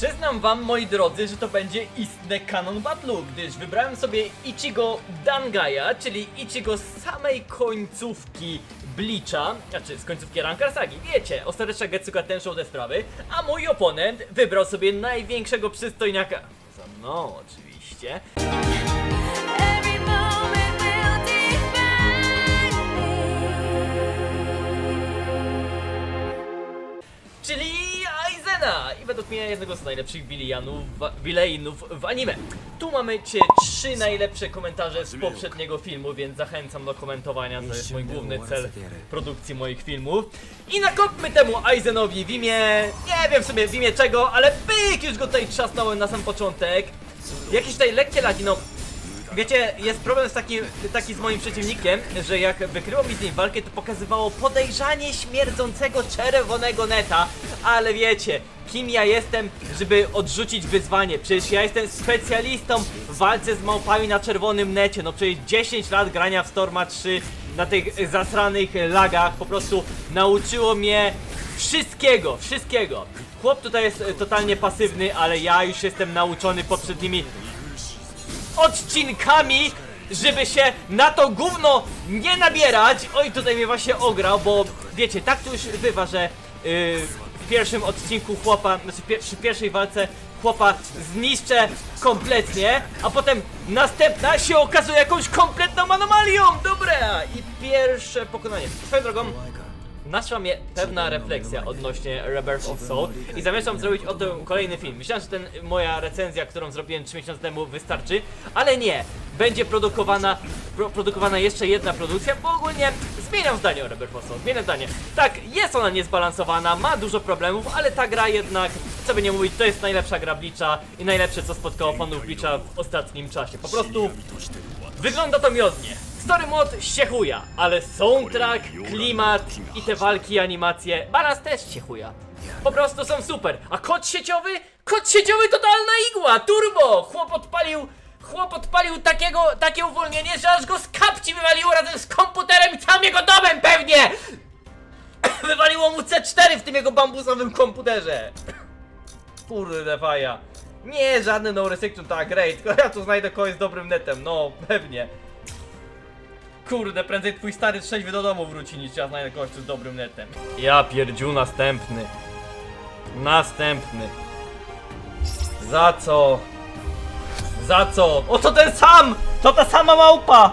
Przyznam wam, moi drodzy, że to będzie istne kanon battlu, gdyż wybrałem sobie Ichigo Dangaya, czyli Ichigo z samej końcówki Bleacha, znaczy z końcówki Rankar Sagi, wiecie, ostateczna Getsuka Tensho te sprawy, a mój oponent wybrał sobie największego przystojniaka, za mną oczywiście, I według mnie jednego z najlepszych wilejnów w anime. Tu mamy trzy najlepsze komentarze z poprzedniego filmu, więc zachęcam do komentowania, to jest mój główny cel produkcji moich filmów. I nakopmy temu Aizenowi w imię, nie wiem w sumie w imię czego, ale pyk, już go tutaj trzasnąłem na sam początek. Jakieś tutaj lekkie lagi, no Wiecie, jest problem z takim, taki z moim przeciwnikiem, że jak wykryło mi z nim walkę, to pokazywało podejrzanie śmierdzącego czerwonego neta, ale wiecie, kim ja jestem, żeby odrzucić wyzwanie? Przecież ja jestem specjalistą w walce z małpami na czerwonym necie, no przecież 10 lat grania w Storma 3 na tych zasranych lagach po prostu nauczyło mnie wszystkiego, wszystkiego. Chłop tutaj jest totalnie pasywny, ale ja już jestem nauczony poprzednimi odcinkami, żeby się na to gówno nie nabierać. Oj, tutaj mnie właśnie ograł, bo wiecie, tak to już bywa, że yy, w pierwszym odcinku chłopa, znaczy pie przy pierwszej walce chłopa zniszczę kompletnie, a potem następna się okazuje jakąś kompletną anomalią. Dobra, i pierwsze pokonanie. Swoją drogą, Naszła mnie pewna refleksja odnośnie Rebirth of Soul i zamierzam zrobić o tym kolejny film. Myślałem, że ten moja recenzja, którą zrobiłem 3 miesiące temu wystarczy, ale nie. Będzie produkowana, pro, produkowana jeszcze jedna produkcja, bo ogólnie zmieniam zdanie o Rebirth of Soul. Zmieniam zdanie. Tak, jest ona niezbalansowana, ma dużo problemów, ale ta gra jednak, co by nie mówić, to jest najlepsza gra Bleacha i najlepsze co spotkało fanów Bleacha w ostatnim czasie. Po prostu Wygląda to miodnie. Story mod ściechuja, ale soundtrack, klimat i te walki, animacje, balans też ściechuja. Po prostu są super. A kod sieciowy? Kod sieciowy totalna igła, turbo! Chłop odpalił, chłop odpalił takiego, takie uwolnienie, że aż go z kapci wywaliło razem z komputerem i całym jego domem pewnie! Wywaliło mu C4 w tym jego bambusowym komputerze. Kurde faja. Nie, żadny no restriction tak, great, tylko ja tu znajdę kogoś z dobrym netem, no, pewnie. Kurde, prędzej twój stary trzeźwy do domu wróci niż ja znajdę tu z dobrym netem. Ja pierdziu następny. Następny. Za co? Za co? O to ten sam! To ta sama małpa!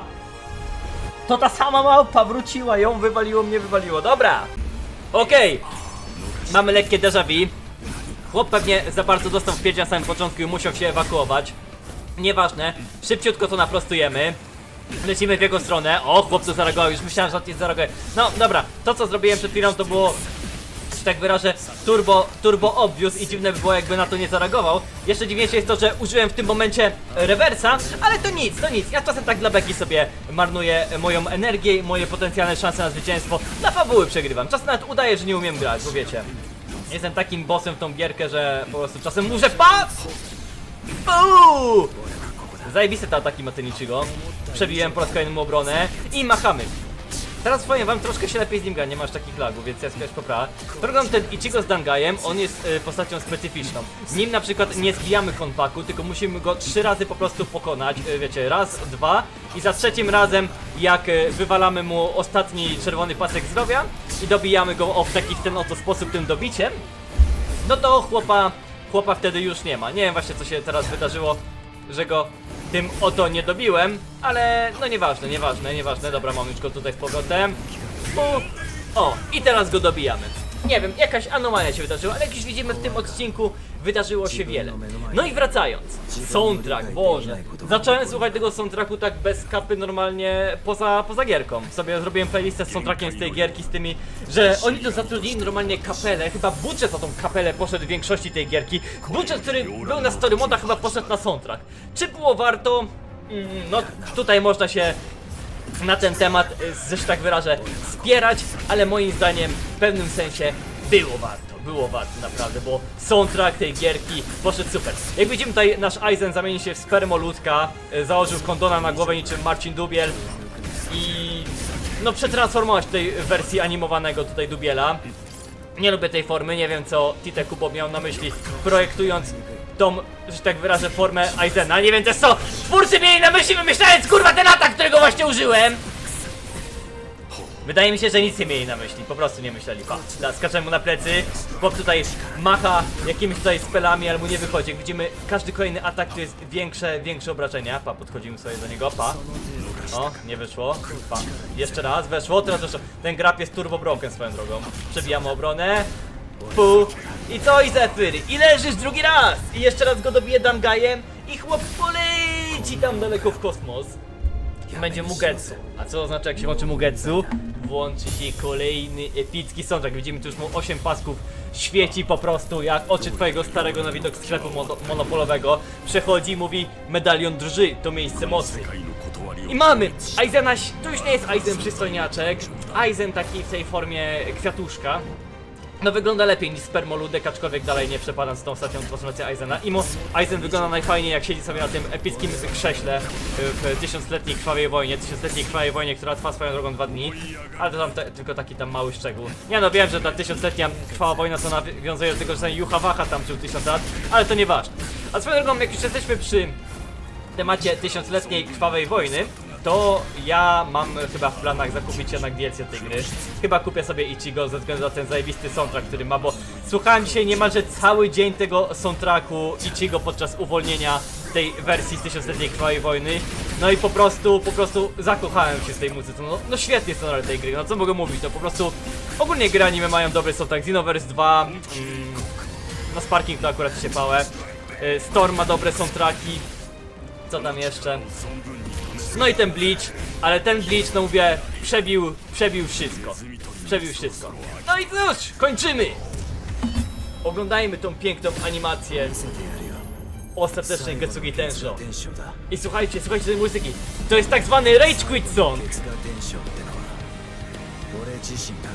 To ta sama małpa wróciła, ją wywaliło, mnie wywaliło. Dobra! Okej. Mamy lekkie déjà vu. Chłop pewnie za bardzo dostał w pierś na samym początku i musiał się ewakuować. Nieważne, szybciutko to naprostujemy. Lecimy w jego stronę. O, chłop tu zareagował, już myślałem, że on nie zareaguje. No, dobra, to co zrobiłem przed chwilą to było że tak wyrażę, turbo, turbo obvious i dziwne by było jakby na to nie zareagował. Jeszcze dziwniejsze jest to, że użyłem w tym momencie rewersa, ale to nic, to nic. Ja czasem tak dla beki sobie marnuję moją energię i moje potencjalne szanse na zwycięstwo. Dla fabuły przegrywam. Czasem nawet udaję, że nie umiem grać, bo wiecie. Jestem takim bossem w tą gierkę, że po prostu czasem muszę pas! Uuu! Zajebiste te ataki Matenichigo. Przebiłem po raz kolejny mu obronę i machamy. Teraz powiem wam, troszkę się lepiej z nim gra, nie masz takich lagów, więc jest jakaś poprawa. Drugą ten Ichigo z Dangajem, on jest y, postacią specyficzną. Nim na przykład nie zbijamy konpaku, tylko musimy go trzy razy po prostu pokonać, y, wiecie, raz, dwa i za trzecim razem jak y, wywalamy mu ostatni czerwony pasek zdrowia i dobijamy go o w taki w ten oto sposób tym dobiciem, no to chłopa, chłopa wtedy już nie ma. Nie wiem właśnie co się teraz wydarzyło, że go tym oto nie dobiłem, ale no nieważne, nieważne, nieważne. Dobra, mam już go tutaj z powrotem. Pu. O, i teraz go dobijamy. Nie wiem, jakaś anomalia się wydarzyła, ale jak już widzimy w tym odcinku, wydarzyło się wiele. No i wracając, soundtrack, Boże. Zacząłem słuchać tego soundtracku tak bez kapy normalnie poza, poza gierką. Sobie zrobiłem playlistę z soundtrackiem z tej gierki, z tymi, że oni tu zatrudnili normalnie kapelę, chyba budżet za tą kapelę poszedł w większości tej gierki. Budżet, który był na story moda chyba poszedł na soundtrack. Czy było warto? Mm, No tutaj można się na ten temat, y, że się tak wyrażę, spierać, ale moim zdaniem w pewnym sensie było warto, było warto naprawdę, bo soundtrack tej gierki poszedł super. Jak widzimy tutaj nasz Aizen zamienił się w spermoludzka, y, założył kondona na głowę niczym Marcin Dubiel i no przetransformować w wersji animowanego tutaj Dubiela. Nie lubię tej formy, nie wiem co Tite Kubo miał na myśli, projektując tą, że tak wyrażę, formę Aizena. Nie wiem też co twórcy mieli na myśli, wymyślając kurwa ten atak, którego właśnie użyłem. Wydaje mi się, że nic nie mieli na myśli, po prostu nie myśleli. Pa, skaczemy mu na plecy, chłop tutaj macha jakimiś tutaj spelami, ale mu nie wychodzi. Jak widzimy, każdy kolejny atak to jest większe, większe obrażenia. Pa, podchodzimy sobie do niego, pa. O, nie wyszło. Pa. Jeszcze raz, weszło, teraz weszło. Ten grab jest turbo broken swoją drogą. Przebijamy obronę. Pu. I co i? I leżysz drugi raz! I jeszcze raz go dobiję damgajem i chłop poleci tam daleko w kosmos. Będzie Mugetsu. A co oznacza jak się włączy Mugetsu? Włączy się kolejny epicki soundtrack. Widzimy tu już mu 8 pasków. Świeci po prostu jak oczy twojego starego na widok sklepu mono monopolowego. Przechodzi i mówi medalion drży, to miejsce mocy. I mamy! Aizena, to już nie jest Aizen przystojniaczek. Aizen taki w tej formie kwiatuszka. No wygląda lepiej niż Spermoludek, aczkolwiek dalej nie przepadam z tą ostatnią transformacją Aizena. Imo Aizen wygląda najfajniej jak siedzi sobie na tym epickim krześle y, w tysiącletniej krwawej wojnie, tysiącletniej krwawej wojnie, która trwa swoją drogą dwa dni. Ale to tam te, tylko taki tam mały szczegół. Nie no wiem, że ta tysiącletnia krwawa wojna to nawiązuje do tego, że ten Waha tam żył tysiąc lat, ale to nieważne. A swoją drogą, jak już jesteśmy przy temacie tysiącletniej krwawej wojny, to ja mam chyba w planach zakupić jednak DLC tej gry. Chyba kupię sobie Ichigo ze względu na ten zajebisty soundtrack, który ma, bo słuchałem dzisiaj niemalże cały dzień tego soundtracku Ichigo podczas uwolnienia tej wersji z tysiącletniej krwawej wojny. No i po prostu, po prostu zakochałem się z tej muzyki. No, no świetnie soundtrack tej gry, no co mogę mówić, to po prostu ogólnie gry anime mają dobry soundtrack. Xenoverse 2, mm, no Sparking to akurat się pałe. Y, Storm ma dobre soundtracki. Co tam jeszcze? No i ten Bleach, ale ten Bleach, no mówię, przebił, przebił wszystko. Przebił wszystko. No i cóż, kończymy! Oglądajmy tą piękną animację ostatecznej Getsugi Tensho. I słuchajcie, słuchajcie tej muzyki. To jest tak zwany Rage Quit Song. 月が伝承ってのは俺自身が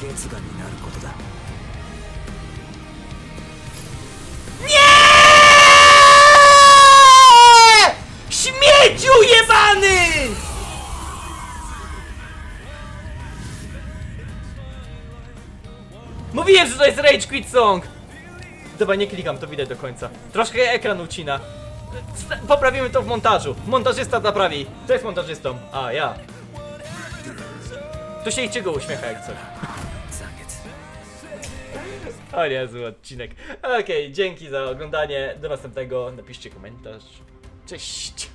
月がになることだ Mówiłem, że to jest Rage Quit Song! Dobra, nie klikam, to widać do końca. Troszkę ekran ucina. Poprawimy to w montażu. Montażysta naprawi. Kto jest montażystą? A, ja. Tu się ich go uśmiecha jak coś. O niezły odcinek. Okej, dzięki za oglądanie. Do następnego. Napiszcie komentarz. Cześć.